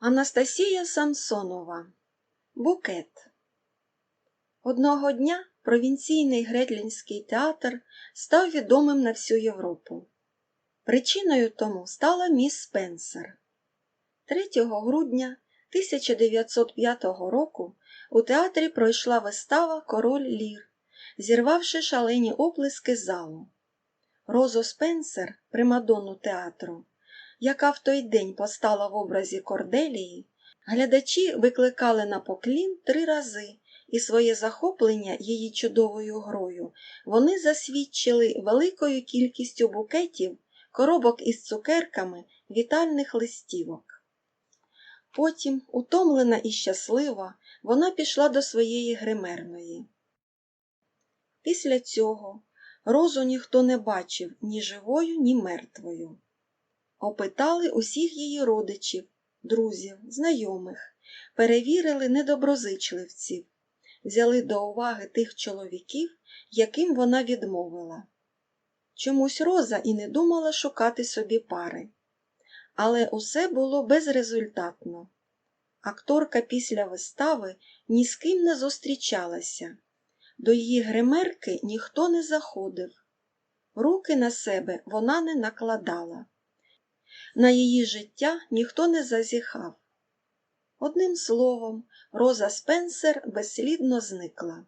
Анастасія Самсонова Букет Одного дня провінційний Гретлінський театр став відомим на всю Європу. Причиною тому стала міс Спенсер. 3 грудня 1905 року у театрі пройшла вистава Король Лір, зірвавши шалені оплески залу. Розу Спенсер, примадонну театру, яка в той день постала в образі Корделії, глядачі викликали на поклін три рази, і своє захоплення її чудовою грою вони засвідчили великою кількістю букетів, коробок із цукерками, вітальних листівок. Потім, утомлена і щаслива, вона пішла до своєї гримерної. Після цього розу ніхто не бачив ні живою, ні мертвою. Опитали усіх її родичів, друзів, знайомих, перевірили недоброзичливців, взяли до уваги тих чоловіків, яким вона відмовила. Чомусь Роза і не думала шукати собі пари. Але усе було безрезультатно. Акторка після вистави ні з ким не зустрічалася. До її гримерки ніхто не заходив. Руки на себе вона не накладала. На її життя ніхто не зазіхав. Одним словом, Роза Спенсер безслідно зникла.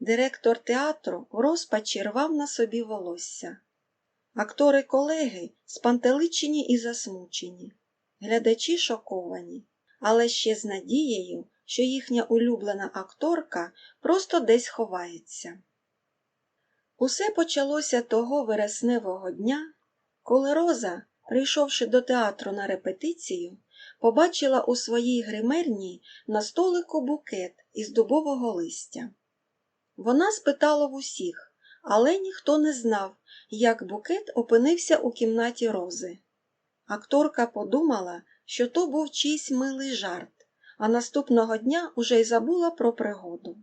Директор театру в розпачі рвав на собі волосся. Актори колеги спантеличені і засмучені, глядачі шоковані, але ще з надією, що їхня улюблена акторка просто десь ховається. Усе почалося того вересневого дня, коли Роза, прийшовши до театру на репетицію, побачила у своїй гримерній на столику букет із дубового листя. Вона спитала в усіх, але ніхто не знав, як букет опинився у кімнаті Рози. Акторка подумала, що то був чийсь милий жарт, а наступного дня уже й забула про пригоду.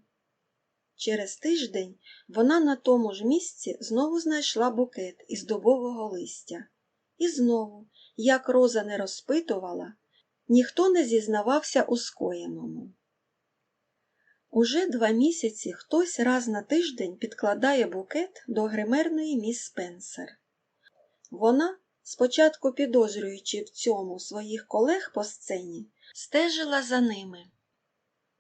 Через тиждень вона на тому ж місці знову знайшла букет із дубового листя. І знову, як Роза не розпитувала, ніхто не зізнавався у скоєному. Уже два місяці хтось раз на тиждень підкладає букет до гримерної міс Спенсер. Вона, спочатку підозрюючи в цьому своїх колег по сцені, стежила за ними.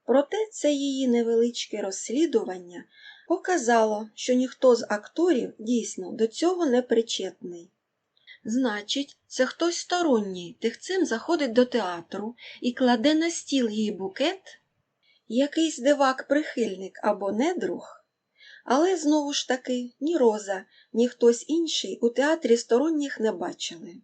Проте це її невеличке розслідування показало, що ніхто з акторів дійсно до цього не причетний. Значить, це хтось сторонній тихцем заходить до театру і кладе на стіл їй букет, якийсь дивак-прихильник або недруг. Але знову ж таки ні Роза, ні хтось інший у театрі сторонніх не бачили.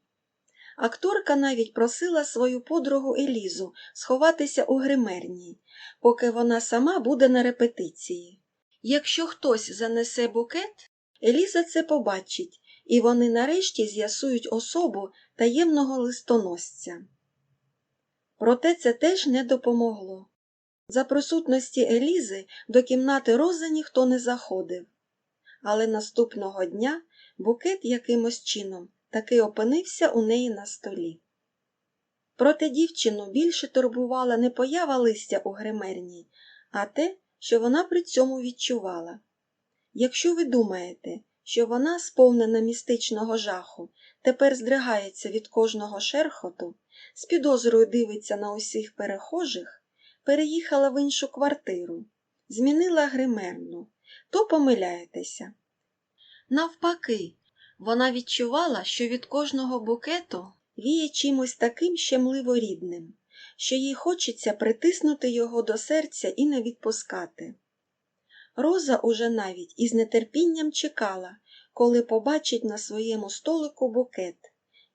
Акторка навіть просила свою подругу Елізу сховатися у гримерній, поки вона сама буде на репетиції. Якщо хтось занесе букет, Еліза це побачить, і вони нарешті з'ясують особу таємного листоносця. Проте це теж не допомогло. За присутності Елізи до кімнати Рози ніхто не заходив, але наступного дня букет якимось чином таки опинився у неї на столі. Проте дівчину більше турбувала не поява листя у гримерній, а те, що вона при цьому відчувала. Якщо ви думаєте, що вона, сповнена містичного жаху, тепер здригається від кожного шерхоту, з підозрою дивиться на усіх перехожих, переїхала в іншу квартиру, змінила гримерну, то помиляєтеся. Навпаки, вона відчувала, що від кожного букету віє чимось таким щемливо рідним, що їй хочеться притиснути його до серця і не відпускати. Роза уже навіть із нетерпінням чекала, коли побачить на своєму столику букет,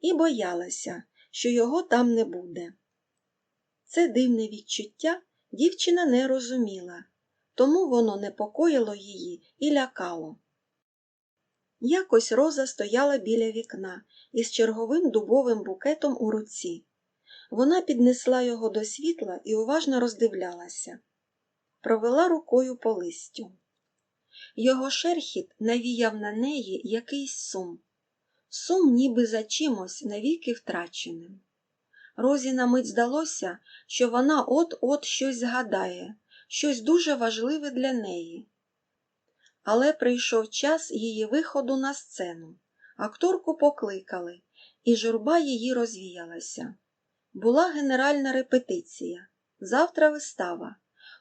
і боялася, що його там не буде. Це дивне відчуття дівчина не розуміла, тому воно непокоїло її і лякало. Якось Роза стояла біля вікна із черговим дубовим букетом у руці. Вона піднесла його до світла і уважно роздивлялася, провела рукою по листю. Його шерхіт навіяв на неї якийсь сум, сум ніби за чимось навіки втраченим. Розі на мить здалося, що вона от-от щось згадає, щось дуже важливе для неї. Але прийшов час її виходу на сцену. Акторку покликали, і журба її розвіялася. Була генеральна репетиція. Завтра вистава.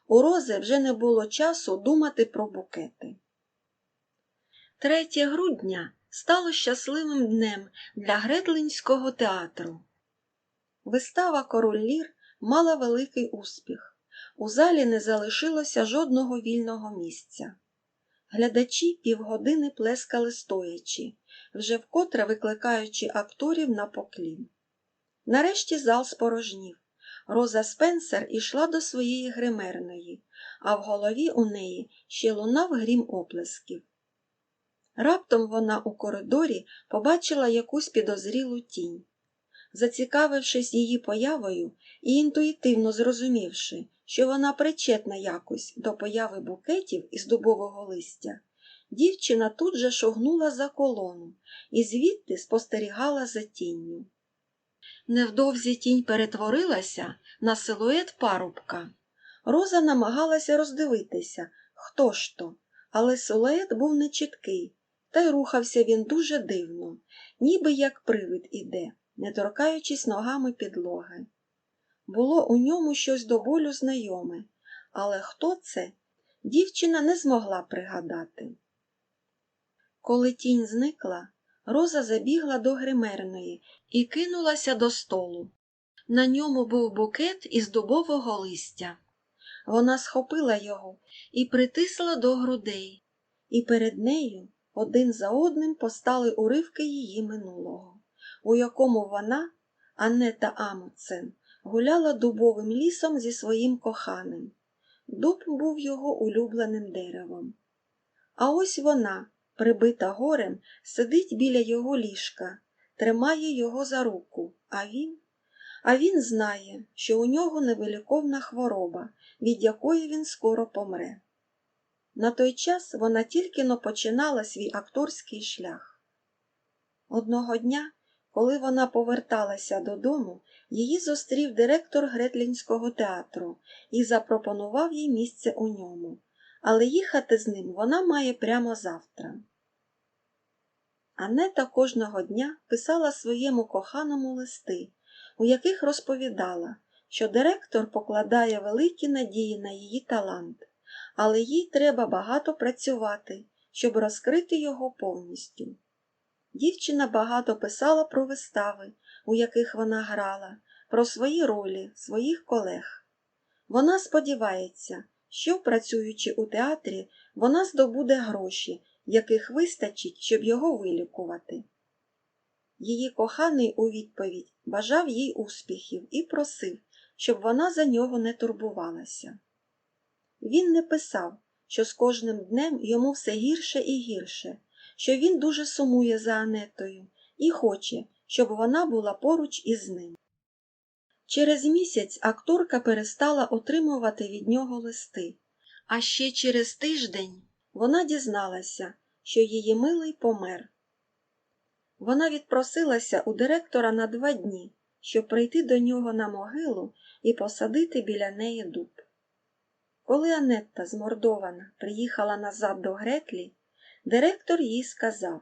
У Рози вже не було часу думати про букети. 3 грудня стало щасливим днем для Гретлинського театру. Вистава Король Лір мала великий успіх. У залі не залишилося жодного вільного місця. Глядачі півгодини плескали стоячи, вже вкотре викликаючи акторів на поклін. Нарешті зал спорожнів. Роза Спенсер ішла до своєї гримерної, а в голові у неї ще лунав грім оплесків. Раптом вона у коридорі побачила якусь підозрілу тінь. Зацікавившись її появою і інтуїтивно зрозумівши, що вона причетна якось до появи букетів із дубового листя, дівчина тут же шогнула за колону і звідти спостерігала за тінню. Невдовзі тінь перетворилася на силует парубка. Роза намагалася роздивитися, хто ж то, але силует був нечіткий, та й рухався він дуже дивно, ніби як привид іде, не торкаючись ногами підлоги. Було у ньому щось до болю знайоме, але хто це, дівчина не змогла пригадати. Коли тінь зникла, Роза забігла до гримерної і кинулася до столу. На ньому був букет із дубового листя. Вона схопила його і притисла до грудей, і перед нею один за одним постали уривки її минулого, у якому вона, Анета Амуцен, гуляла дубовим лісом зі своїм коханим. Дуб був його улюбленим деревом. А ось вона, прибита горем, сидить біля його ліжка, тримає його за руку, а він. А він знає, що у нього невиліковна хвороба, від якої він скоро помре. На той час вона тільки но починала свій акторський шлях. Одного дня, коли вона поверталася додому, її зустрів директор Гретлінського театру і запропонував їй місце у ньому, але їхати з ним вона має прямо завтра. Анета кожного дня писала своєму коханому листи, у яких розповідала, що директор покладає великі надії на її талант, але їй треба багато працювати, щоб розкрити його повністю. Дівчина багато писала про вистави, у яких вона грала, про свої ролі, своїх колег. Вона сподівається, що, працюючи у театрі, вона здобуде гроші, яких вистачить, щоб його вилікувати. Її коханий у відповідь бажав їй успіхів і просив, щоб вона за нього не турбувалася. Він не писав, що з кожним днем йому все гірше і гірше, що він дуже сумує за Анетою і хоче, щоб вона була поруч із ним. Через місяць акторка перестала отримувати від нього листи, а ще через тиждень вона дізналася, що її милий помер. Вона відпросилася у директора на два дні, щоб прийти до нього на могилу і посадити біля неї дуб. Коли Анетта, змордована, приїхала назад до Гретлі, директор їй сказав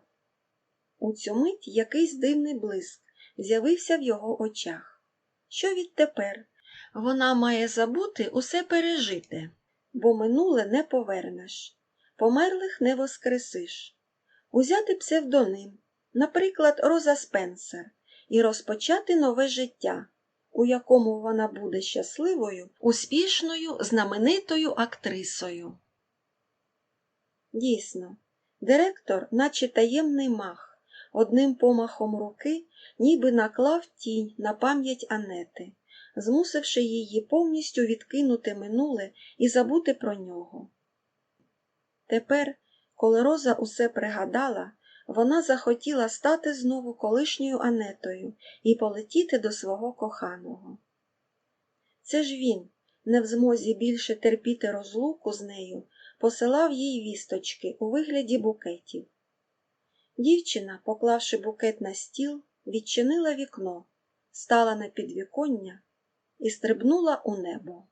у цю мить якийсь дивний блиск з'явився в його очах. Що відтепер? Вона має забути усе пережите, бо минуле не повернеш, померлих не воскресиш. Узяти псевдоним, наприклад, Роза Спенсер, і розпочати нове життя, у якому вона буде щасливою, успішною, знаменитою актрисою. Дійсно, директор, наче таємний мах, одним помахом руки ніби наклав тінь на пам'ять Анети, змусивши її повністю відкинути минуле і забути про нього. Тепер, коли Роза усе пригадала, вона захотіла стати знову колишньою Анетою і полетіти до свого коханого. Це ж він, не в змозі більше терпіти розлуку з нею, посилав їй вісточки у вигляді букетів. Дівчина, поклавши букет на стіл, відчинила вікно, стала на підвіконня і стрибнула у небо.